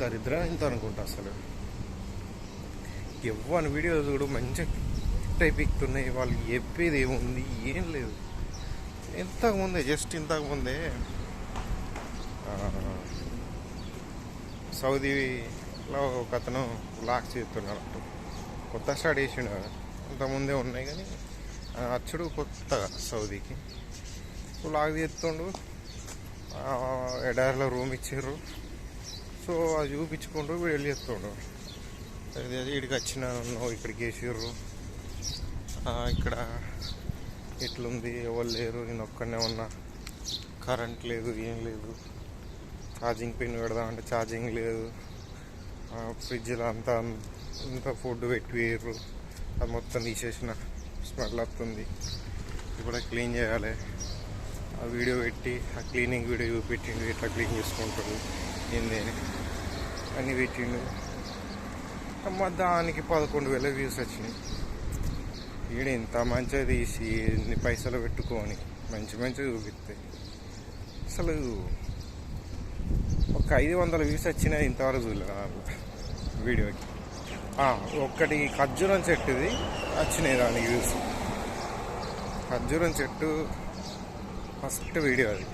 దరిద్రం ఇంత అనుకుంటా అసలు? ఎవ్వని వీడియోస్ కూడా మంచిగా టైప్ ఎక్కుతున్నాయి. వాళ్ళు చెప్పేది ఏముంది? ఏం లేదు. ఇంతకుముందే జస్ట్ ఇంతకుముందే సౌదీలో ఒక అతను లాక్ చేస్తున్నాడు కొత్త స్టార్ట్ చేసిండు ఇంతకుముందే ఉన్నాయి కానీ అచ్చుడు కొత్త సౌదీకి. లాక్ చేస్తుండు. ఎడారిలో రూమ్ ఇచ్చారు సో అది చూపించుకుంటూ వీడు వెళ్ళి చేస్తుండు అదే ఇక్కడికి వచ్చిన ఇక్కడికి వేసిర్రు. ఇక్కడ ఎట్లుంది ఎవరు లేరు నేను ఒక్కడనే ఉన్నా. కరెంట్ లేదు ఏం లేదు. ఛార్జింగ్ పిన్ పెడదామంటే ఛార్జింగ్ లేదు. ఫ్రిడ్జ్లో అంతా ఇంత ఫుడ్ పెట్టివేయరు అది మొత్తం తీసేసిన స్మెల్ వస్తుంది. ఇప్పుడు క్లీన్ చేయాలి. ఆ వీడియో పెట్టి ఆ క్లీనింగ్ వీడియో చూపెట్టిండు ఇట్లా క్లీన్ చేసుకుంటాడు ఏంది అని. అన్నీ పెట్టిండు. అమ్మ దానికి పదకొండు వేల వ్యూస్ వచ్చినాయి. వీడు ఇంత మంచిగా తీసి ఎన్ని పైసలు పెట్టుకొని మంచి మంచిగా చూపిస్తాయి అసలు ఒక ఐదు వందల వ్యూస్ వచ్చినాయి ఇంతవరకు చూడలేదు వీడియోకి. ఒక్కటి ఖర్జూరం చెట్టుది వచ్చినాయి దానికి వ్యూస్ ఖర్జూరం చెట్టు ఫస్ట్ వీడియో అది.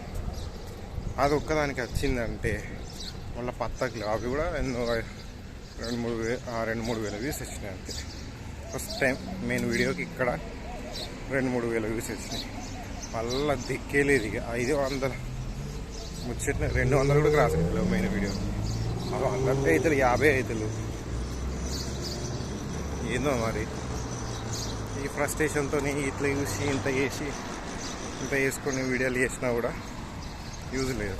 అది ఒక్కదానికి వచ్చిందంటే మళ్ళీ పత్తకులు అవి కూడా ఎన్నో రెండు మూడు రెండు మూడు వేల వ్యూస్ వచ్చినాయి అంతే. ఫస్ట్ టైం మెయిన్ వీడియోకి ఇక్కడ రెండు మూడు వేల వ్యూస్ వచ్చినాయి. మళ్ళీ దిక్కేలేదు ఇక. ఐదు వందల ముచ్చట రెండు వందలు కూడా క్రాస్ అవుతుంది మెయిన్ వీడియో అవి వందలు అయితే యాభై అవుతుంది ఏందో మరి. ఈ ఫ్రస్ట్రేషన్తో ఇట్లా చూసి ఇంత చేసి ఇంత వేసుకొని వీడియోలు చేసినా కూడా యూజ్ లేదు.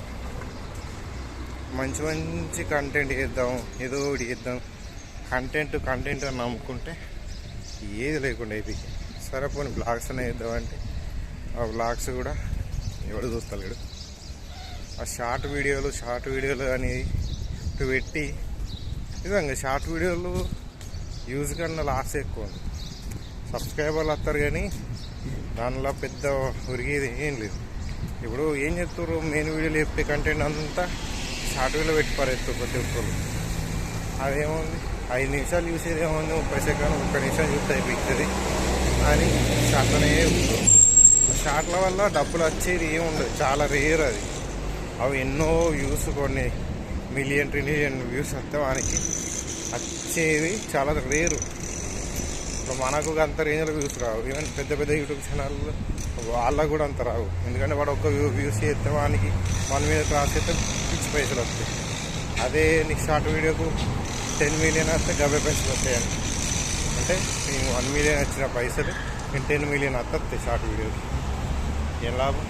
మంచి మంచి కంటెంట్ చేద్దాం ఏదో ఒకటి చేద్దాం. కంటెంట్ కంటెంట్ అని నమ్ముకుంటే ఏది లేకుండా అయిపోయి సరే పోనీ బ్లాగ్స్ అనే చేద్దామంటే ఆ బ్లాగ్స్ కూడా ఎవడు చూస్తలేడు. ఆ షార్ట్ వీడియోలు షార్ట్ వీడియోలు అనేవి పెట్టి నిజంగా షార్ట్ వీడియోలు యూజ్ కన్నా లాస్ ఎక్కువ ఉంది. సబ్స్క్రైబర్లు వస్తారు కానీ దానిలో పెద్ద ఉరిగేది ఏం లేదు. ఇప్పుడు ఏం చెప్తారు మెయిన్ వీడియోలు చెప్పే కంటెంట్ అంతా షార్ట్ వీడియో పెట్టి పారేస్తారు ప్రతి ఒక్కరు అదేముంది? ఐదు నిమిషాలు చూసేది ఏముంది? ముప్పై సెకండ్ ముప్పై నిమిషాలు చూస్తే అయిపోతుంది అని షార్ట్లోనే షార్ట్ల వల్ల డబ్బులు వచ్చేది ఏముండదు. చాలా రేర్ అది. అవి ఎన్నో వ్యూస్ కొన్ని మిలియన్ ట్రిలియన్ వ్యూస్ వస్తే వానికి వచ్చేది చాలా రేరు ఇప్పుడు మనకు అంత రేంజ్లో వ్యూస్ రావు. ఈవెన్ పెద్ద పెద్ద యూట్యూబ్ ఛానల్లో వాళ్ళకు కూడా అంత రావు. ఎందుకంటే వాడు ఒక్క వ్యూ వ్యూస్ చేస్తే వానికి మన మీద క్రాస్ చేస్తే పిచ్చి పైసలు వస్తాయి. అదే నీకు షార్ట్ వీడియోకు టెన్ మిలియన్ వస్తే డెబ్బై పైసలు వస్తాయని అంటే నేను వన్ మిలియన్ వచ్చిన పైసలు నేను టెన్ మిలియన్ వస్తాయి షార్ట్ వీడియోకి ఏం లాభం?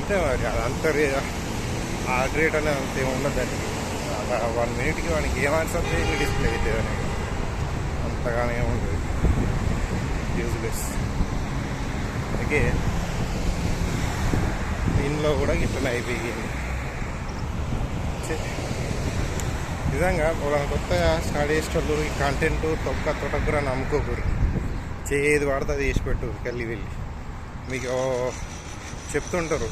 అంటే మరి. అది అంత రే ఆ రేట్ అనేది అంత ఏమి ఉండదండి వన్ మినిట్కి వానికి ఏం ఆన్సర్ డిస్ప్లే అవుతుంది అనేది. అంతగానే ఉంటుంది యూజ్లెస్ అందుకే దీనిలో కూడా ఇట్లనే అయిపోయింది నిజంగా వాళ్ళని కొత్తగా స్టార్ట్ చేసేటోళ్ళు ఈ కంటెంట్ తొక్క తొటకుర నమ్ముకోకూరు చేది వాడితే అది వేసి పెట్టు వెళ్ళి వెళ్ళి మీకు చెప్తుంటారు.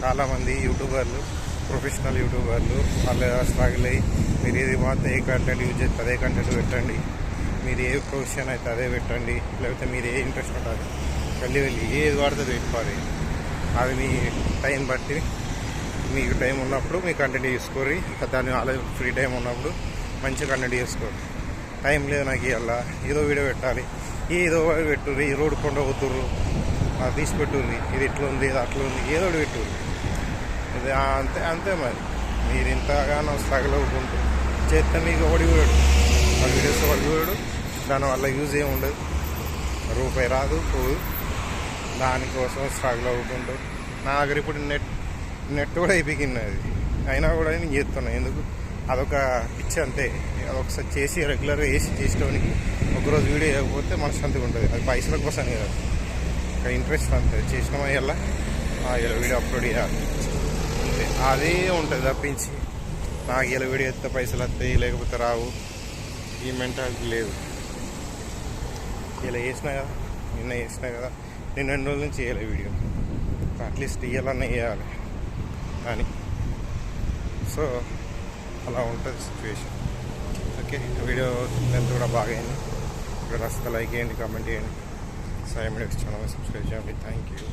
చాలామంది యూట్యూబర్లు ప్రొఫెషనల్ యూట్యూబర్లు వాళ్ళు స్ట్రగుల్ అయ్యి మీరు ఏది మాత్రం ఏ కంటెంట్ యూజ్ చేస్తే అదే కంటెంట్ పెట్టండి. మీరు ఏ ప్రొఫెషన్ అయితే అదే పెట్టండి లేకపోతే మీరు ఏ ఇంట్రెస్ట్ ఉంటుంది వెళ్ళి వెళ్ళి ఏది వాడితే పెట్టుకోవాలి. అది మీ టైం బట్టి మీకు టైం ఉన్నప్పుడు మీ కంటెంట్ చేసుకోరు దాని అలాగే ఫ్రీ టైం ఉన్నప్పుడు మంచి కంటెంట్ చేసుకోరు టైం లేదు నాకు ఇవాళ ఏదో వీడియో పెట్టాలి. ఏదో పెట్టుర్రి ఈ రోడ్డు కొండ పోతుర్రు అది తీసి పెట్టుర్రి ఇది ఇట్లా ఉంది ఇది అట్లా ఉంది ఏదో ఒకటి పెట్టుర్రి. ఇది అంతే అంతే మరి. మీరు ఇంతగానో స్ట్రగుల్ అవ్వకుంటూ చేస్తే మీకు ఒకటి కూడా ఆ వీడియోస్ ఒకటి చూడడు. దానివల్ల యూజ్ ఏమి ఉండదు. రూపాయి రాదు పోదు. దానికోసం స్ట్రగుల్ అవుతుండు. నా దగ్గర ఇప్పుడు నెట్ నెట్ కూడా అయిపోయింది అది. అయినా కూడా నేను చేస్తున్నాను ఎందుకు? అదొక పిచ్చి అంతే. అదొకసారి చేసి రెగ్యులర్గా వేసి చేసేటోనికి ఒకరోజు వీడియో చేయకపోతే మనశ్శాంతిగా ఉంటుంది. అది పైసల కోసం కదా. ఒక ఇంట్రెస్ట్ అంతే. చేసిన వల్ల ఇలా వీడియో అప్లోడ్ చేయాలి. అంతే. అదే ఉంటుంది తప్పించి. నాకు ఇలా వీడియో ఎత్తే పైసలు వస్తాయి లేకపోతే రావు. ఈ మెంటాలిటీ లేదు. ఇలా చేసినా కదా నిన్న చేసినా కదా నేను రెండు రోజుల నుంచి చేయలే వీడియో. అట్లీస్ట్ ఇవ్వాలన్నా వేయాలి అని. సో అలా ఉంటుంది సిచ్యువేషన్. ఓకే వీడియో లెంత్ కూడా బాగా అయింది. ఇక్కడ వస్తే లైక్ చేయండి కామెంట్ చేయండి. సాయి మీడియా ఛానల్ సబ్స్క్రైబ్ చేయండి. Thank you.